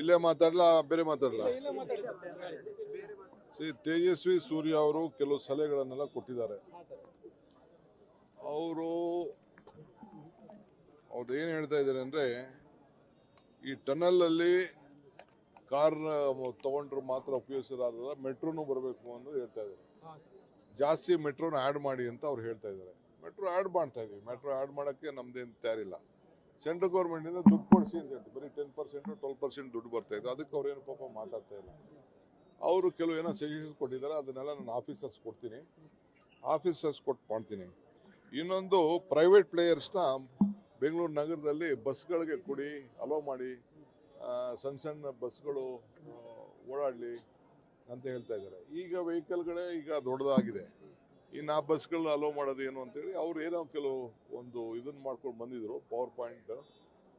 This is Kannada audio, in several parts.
ಇಲ್ಲೇ ಮಾತಾಡ್ಲಾ? ಬೇರೆ ಮಾತಾಡ್ಲಾ? ತೇಜಸ್ವಿ ಸೂರ್ಯ ಅವರು ಕೆಲವು ಸಲಹೆಗಳನ್ನೆಲ್ಲ ಕೊಟ್ಟಿದ್ದಾರೆ. ಅವರು ಅವ್ರು ಏನು ಹೇಳ್ತಾ ಇದ್ದಾರೆ ಅಂದರೆ ಈ ಟನಲಲ್ಲಿ ಕಾರ್ ತಗೊಂಡ್ರು ಮಾತ್ರ ಉಪಯೋಗಿಸಿರೋದಲ್ಲ ಮೆಟ್ರೋನು ಬರಬೇಕು ಅನ್ನೋದು ಹೇಳ್ತಾ ಇದ್ದಾರೆ. ಜಾಸ್ತಿ ಮೆಟ್ರೋನ ಆ್ಯಡ್ ಮಾಡಿ ಅಂತ ಅವ್ರು ಹೇಳ್ತಾ ಇದ್ದಾರೆ. ಮೆಟ್ರೋ ಆ್ಯಡ್ ಮಾಡ್ತಾ ಇದ್ದೀವಿ. ಮೆಟ್ರೋ ಆ್ಯಡ್ ಮಾಡೋಕ್ಕೆ ನಮ್ದೇನು ತಯಾರಿಲ್ಲ. ಸೆಂಟ್ರಲ್ ಗೌರ್ಮೆಂಟಿಂದ ದುಡ್ಡು ಕೊಡಿಸಿ ಅಂತ ಬರೀ ಟೆನ್ ಪರ್ಸೆಂಟು ಟ್ವೆಲ್ ಪರ್ಸೆಂಟ್ ದುಡ್ಡು ಬರ್ತಾ ಇದೆ. ಅದಕ್ಕೆ ಅವ್ರೇನು ಪಾಪ ಮಾತಾಡ್ತಾ ಇಲ್ಲ. ಅವರು ಕೆಲವು ಏನೋ ಸಜೆಷನ್ಸ್ ಕೊಟ್ಟಿದ್ದಾರೆ. ಅದನ್ನೆಲ್ಲ ನಾನು ಆಫೀಸರ್ಸ್ ಕೊಡ್ತೀನಿ. ಆಫೀಸರ್ಸ್ ಕೊಟ್ಟು ಮಾಡ್ತೀನಿ. ಇನ್ನೊಂದು ಪ್ರೈವೇಟ್ ಪ್ಲೇಯರ್ಸ್ನ ಬೆಂಗಳೂರು ನಗರದಲ್ಲಿ ಬಸ್ಗಳಿಗೆ ಕೊಡಿ ಅಲೋ ಮಾಡಿ ಸಣ್ಣ ಸಣ್ಣ ಬಸ್ಗಳು ಓಡಾಡಲಿ ಅಂತ ಹೇಳ್ತಾ ಇದ್ದಾರೆ. ಈಗ ವೆಹಿಕಲ್ಗಳೇ ಈಗ ದೊಡ್ಡದಾಗಿದೆ. ಇನ್ನು ಆ ಬಸ್ಗಳನ್ನ ಅಲೋ ಮಾಡೋದು ಏನು ಅಂತೇಳಿ ಅವ್ರು ಏನೋ ಕೆಲವು ಒಂದು ಇದನ್ನು ಮಾಡ್ಕೊಂಡು ಬಂದಿದ್ರು ಪವರ್ ಪಾಯಿಂಟ್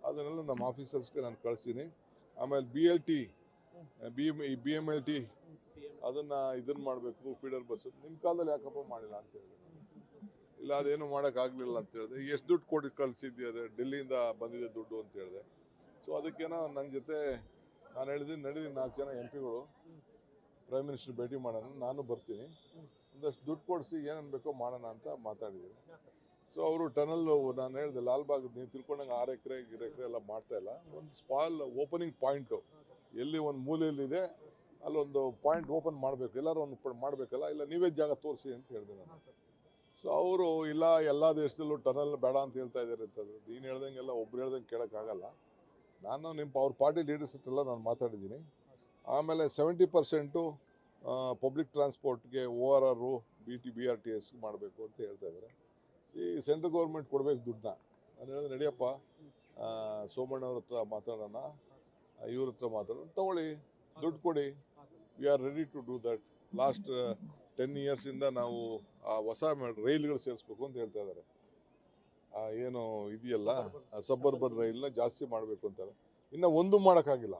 ಅದನ್ನೆಲ್ಲ ನಮ್ಮ ಆಫೀಸರ್ಸ್ಗೆ ನಾನು ಕಳಿಸ್ತೀನಿ ಆಮೇಲೆ B L T B M B M L T ಅದನ್ನು ಇದನ್ನು ಮಾಡಬೇಕು ಫೀಡರ್ ಬಸ್ ನಿಮ್ಮ ಕಾಲದಲ್ಲಿ ಯಾಕಪ್ಪ ಮಾಡಿಲ್ಲ ಅಂತ ಹೇಳಿದೆ ಇಲ್ಲ, ಅದೇನು ಮಾಡೋಕ್ಕಾಗಲಿಲ್ಲ ಅಂತ ಹೇಳಿದೆ. ಎಷ್ಟು ದುಡ್ಡು ಕೊಟ್ಟು ಕಳಿಸಿದ್ದೆ ಅದೇ, ಡೆಲ್ಲಿಯಿಂದ ಬಂದಿದೆ ದುಡ್ಡು ಅಂತ ಹೇಳಿದೆ. ಸೊ ಅದಕ್ಕೇನೋ ನನ್ನ ಜೊತೆ ನಾನು ಹೇಳಿದ್ದೀನಿ ನಡೀಲಿ ನಾಲ್ಕು ಜನ ಎಂ ಪಿಗಳು ಪ್ರೈಮ್ ಮಿನಿಸ್ಟರ್ ಭೇಟಿ ಮಾಡೋಣ, ನಾನು ಬರ್ತೀನಿ. ಒಂದಷ್ಟು ದುಡ್ಡು ಕೊಡಿಸಿ ಏನೇನು ಬೇಕೋ ಮಾಡೋಣ ಅಂತ ಮಾತಾಡಿದ್ದೀನಿ. ಸೊ ಅವರು ಟನಲ್ ನಾನು ಹೇಳಿದೆ ಲಾಲ್ಬಾಗ್ ನೀವು ತಿಳ್ಕೊಂಡಂಗೆ ಆರು ಎಕರೆ, ಗಿರ ಎಕರೆ ಎಲ್ಲ ಮಾಡ್ತಾ ಇಲ್ಲ. ಒಂದು ಸ್ಪಾಲ್ ಓಪನಿಂಗ್ ಪಾಯಿಂಟು ಎಲ್ಲಿ ಒಂದು ಮೂಲೆಯಲ್ಲಿದೆ ಅಲ್ಲೊಂದು ಪಾಯಿಂಟ್ ಓಪನ್ ಮಾಡಬೇಕು. ಎಲ್ಲರೂ ಒಂದು ಮಾಡಬೇಕಲ್ಲ? ಇಲ್ಲ, ನೀವೇ ಜಾಗ ತೋರಿಸಿ ಅಂತ ಹೇಳಿದೆ ನಾನು. ಸೊ ಅವರು, ಇಲ್ಲ, ಎಲ್ಲ ದೇಶದಲ್ಲೂ ಟನಲ್ ಬೇಡ ಅಂತ ಹೇಳ್ತಾ ಇದ್ದಾರೆ ಅಂತಂದ್ರೆ ನೀನು ಹೇಳ್ದಂಗೆಲ್ಲ ಒಬ್ರು ಹೇಳ್ದಂಗೆ ಕೇಳೋಕ್ಕಾಗಲ್ಲ. ನಾನು ನಿಮ್ಮ ಅವ್ರ ಪಾರ್ಟಿ ಲೀಡರ್ಸ್ ಹತ್ರೆಲ್ಲ ನಾನು ಮಾತಾಡಿದ್ದೀನಿ. ಆಮೇಲೆ seventy percent public ಟ್ರಾನ್ಸ್ಪೋರ್ಟ್ಗೆ or or B T B R T S ಮಾಡಬೇಕು ಅಂತ ಹೇಳ್ತಾ ಇದ್ದಾರೆ. ಈ ಸೆಂಟ್ರಲ್ ಗೌರ್ಮೆಂಟ್ ಕೊಡಬೇಕು ದುಡ್ಡನ್ನ. ನಾನು ಹೇಳಿದ್ರೆ ನಡಿಯಪ್ಪ ಸೋಮಣ್ಣವ್ರ ಹತ್ರ ಮಾತಾಡೋಣ, ಇವ್ರ ಹತ್ರ ಮಾತಾಡೋಣ, ತಗೊಳ್ಳಿ, ದುಡ್ಡು ಕೊಡಿ. We are ready to do that last ten ಇಯರ್ಸಿಂದ ನಾವು ಆ ಹೊಸ ರೈಲ್ಗಳು ಸೇರಿಸ್ಬೇಕು ಅಂತ ಹೇಳ್ತಾ ಇದ್ದಾರೆ. ಏನು ಇದೆಯಲ್ಲ ಸಬ್ಬರ್ಬನ್ ರೈಲ್ನ ಜಾಸ್ತಿ ಮಾಡಬೇಕು ಅಂತಾರೆ. ಇನ್ನು ಒಂದು ಮಾಡೋಕ್ಕಾಗಿಲ್ಲ.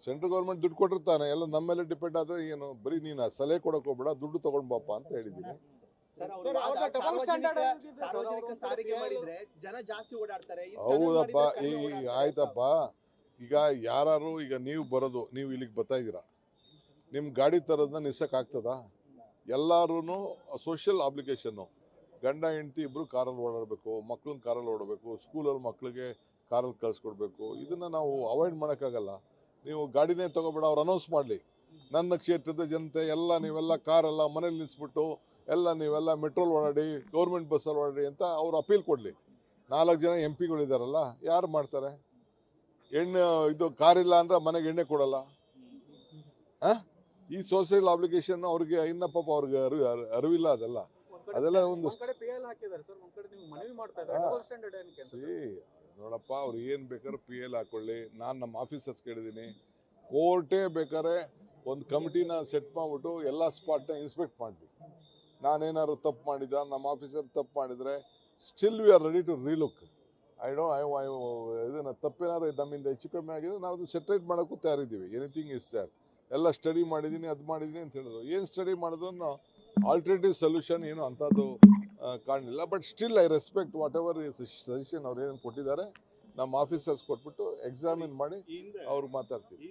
ಸೆಂಟ್ರಲ್ ಗೌರ್ಮೆಂಟ್ ದುಡ್ಡು ಕೊಟ್ಟಿರ್ತಾನೆ ಎಲ್ಲ ನಮ್ಮ ಮೇಲೆ ಡಿಪೆಂಡ್ ಆದ್ರೆ ಏನು ಬರೀ ನೀನು ಸಲಹೆ ಕೊಡೋಕೆ ಹೋಗ್ಬೇಡ ದುಡ್ಡು ತೊಗೊಂಡು ಬಾಪ ಅಂತ ಹೇಳಿದ್ದೀನಿ ಹೌದಪ್ಪ ಈ ಆಯ್ತಪ್ಪ ಈಗ ಯಾರು ಈಗ ನೀವು ಬರೋದು ನೀವು ಇಲ್ಲಿಗೆ ಬರ್ತಾ ಇದ್ದೀರಾ. ನಿಮ್ಮ ಗಾಡಿ ತರೋದನ್ನ ನಿಲ್ಸಕ್ಕಾಗ್ತದ ಎಲ್ಲಾರು ಸೋಷಿಯಲ್ ಅಪ್ಲಿಕೇಶನ್ನು ಗಂಡ ಹೆಂಡತಿ ಇಬ್ಬರು ಕಾರಲ್ಲಿ ಓಡಾಡಬೇಕು ಮಕ್ಳನ್ನ ಕಾರಲ್ಲಿ ಓಡಬೇಕು ಸ್ಕೂಲಲ್ಲಿ ಮಕ್ಳಿಗೆ ಕಾರಲ್ಲಿ ಕಳಿಸ್ಕೊಡ್ಬೇಕು. ಇದನ್ನು ನಾವು ಅವಾಯ್ಡ್ ಮಾಡೋಕ್ಕಾಗಲ್ಲ. ನೀವು ಗಾಡಿನೇ ತಗೋಬೇಡ ಅವ್ರು ಅನೌನ್ಸ್ ಮಾಡಲಿ. ನನ್ನ ಕ್ಷೇತ್ರದ ಜನತೆ ಎಲ್ಲ ನೀವೆಲ್ಲ ಕಾರೆಲ್ಲ ಮನೇಲಿ ನಿಲ್ಲಿಸ್ಬಿಟ್ಟು ಎಲ್ಲ ನೀವೆಲ್ಲ ಮೆಟ್ರೋಲ್ ಓಡಾಡಿ ಗೌರ್ಮೆಂಟ್ ಬಸ್ಸಲ್ಲಿ ಓಡಾಡಿ ಅಂತ ಅವ್ರು ಅಪೀಲ್ ಕೊಡಲಿ. ನಾಲ್ಕು ಜನ ಎಂ ಪಿಗಳಿದ್ದಾರಲ್ಲ ಯಾರು ಮಾಡ್ತಾರೆ? ಎಣ್ಣೆ ಇದು ಕಾರಿಲ್ಲ ಅಂದ್ರೆ ಮನೆಗೆ ಎಣ್ಣೆ ಕೊಡಲ್ಲ. ಹಾಂ? ಈ ಸೋಷಿಯಲ್ ಅಪ್ಲಿಕೇಶನ್ ಅವ್ರಿಗೆ ಇನ್ನ ಪಾಪ ಅವ್ರಿಗೆ ಅರಿವು ಅರಿ- ಅರಿವಿಲ್ಲ ಅದೆಲ್ಲ. ಅದೆಲ್ಲ ಒಂದು ನೋಡಪ್ಪ, ಅವ್ರು ಏನು ಬೇಕಾದ್ರೂ ಪಿ ಎಲ್ ಹಾಕೊಳ್ಳಿ. ನಾನು ನಮ್ಮ ಆಫೀಸರ್ಸ್ ಕೇಳಿದ್ದೀನಿ ಕೋರ್ಟೇ ಬೇಕಾದ್ರೆ ಒಂದು ಕಮಿಟಿನ ಸೆಟ್ ಮಾಡಿಬಿಟ್ಟು ಎಲ್ಲ ಸ್ಪಾಟ್ನ ಇನ್ಸ್ಪೆಕ್ಟ್ ಮಾಡಲಿ. ನಾನೇನಾದ್ರು ತಪ್ಪು ಮಾಡಿದ ನಮ್ಮ ಆಫೀಸರ್ ತಪ್ಪು ಮಾಡಿದರೆ still we are ready to relook I do I I ಇದನ್ನು ತಪ್ಪೇನಾದ್ರು ನಮ್ಮಿಂದ ಹೆಚ್ಚು ಕಮ್ಮಿ ಆಗಿದೆ ನಾವು ಅದು ಸೆಟ್ರೇಟ್ ಮಾಡೋಕ್ಕೂ ತಯಾರಿದ್ದೀವಿ. ಎನಿಥಿಂಗ್ ಇಸ್ ಸರ್ ಎಲ್ಲ ಸ್ಟಡಿ ಮಾಡಿದ್ದೀನಿ ಅದು ಮಾಡಿದ್ದೀನಿ ಅಂತ ಹೇಳಿದ್ರು. ಏನು ಸ್ಟಡಿ ಮಾಡಿದ್ರು? ಆಲ್ಟರ್ನೇಟಿವ್ ಸೊಲ್ಯೂಷನ್ ಏನು ಅಂಥದ್ದು ಕಾಣಲಿಲ್ಲ. But still I respect whatever suggestion ಅವ್ರು ಏನೇನು ಕೊಟ್ಟಿದ್ದಾರೆ ನಮ್ಮ ಆಫೀಸರ್ಸ್ ಕೊಟ್ಬಿಟ್ಟು ಎಕ್ಸಾಮಿನ್ ಮಾಡಿ ಅವ್ರು ಮಾತಾಡ್ತೀವಿ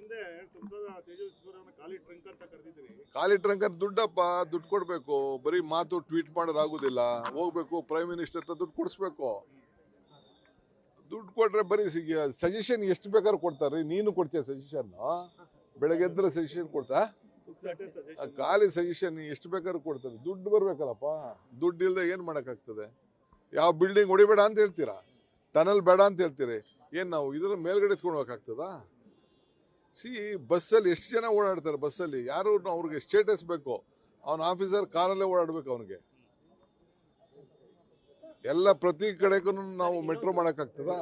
ಖಾಲಿ ಟ್ರಂಕರ್ ದುಡ್ಡಪ್ಪ ದುಡ್ಡು ಕೊಡಬೇಕು. ಬರೀ ಮಾತು ಟ್ವೀಟ್ ಮಾಡೋದಾಗೋದಿಲ್ಲ ಹೋಗ್ಬೇಕು ಪ್ರೈಮ್ ಮಿನಿಸ್ಟರ್ ಹತ್ರ ದುಡ್ಡು ಕೊಡಿಸ್ಬೇಕು. ದುಡ್ಡು ಕೊಟ್ರೆ ಬರೀ ಸಜೆಷನ್ ಎಷ್ಟು ಬೇಕಾದ್ರೂ ಕೊಡ್ತಾರೆ ನೀನು ಕೊಡ್ತೀಯ ಸಜೆಷನ್ ಬೆಳಗ್ಗೆ ಎದ್ರೆ ಸಜೆಷನ್ ಕೊಡ್ತಾ? ಆ ಖಾಲಿ ಸಜೆಷನ್ ಎಷ್ಟು ಬೇಕಾದ್ರೂ ಕೊಡ್ತಾರೆ. ದುಡ್ಡು ಬರ್ಬೇಕಲ್ಲಪ್ಪ. ದುಡ್ಡು ಇಲ್ಲದೆ ಏನು ಮಾಡೋಕ್ಕಾಗ್ತದೆ? ಯಾವ ಬಿಲ್ಡಿಂಗ್ ಹೊಡಿಬೇಡ ಅಂತ ಹೇಳ್ತೀರಾ? ಟನಲ್ ಬೇಡ ಅಂತ ಹೇಳ್ತೀರಿ. ಏನು ನಾವು ಇದರ ಮೇಲ್ಗಡೆ ಎತ್ಕೊಂಡು ಸಿ ಬಸ್ಸಲ್ಲಿ ಎಷ್ಟು ಜನ ಓಡಾಡ್ತಾರೆ ಬಸ್ಸಲ್ಲಿ? ಯಾರು ಅವ್ರಿಗೆ ಸ್ಟೇಟಸ್ ಬೇಕು? ಅವನ ಆಫೀಸರ್ ಕಾರಲ್ಲೇ ಓಡಾಡ್ಬೇಕು ಅವನಿಗೆ. ಎಲ್ಲ ಪ್ರತಿ ಕಡೆಗೂ ನಾವು ಮೆಟ್ರೋ ಮಾಡೋಕ್ಕಾಗ್ತದಾ?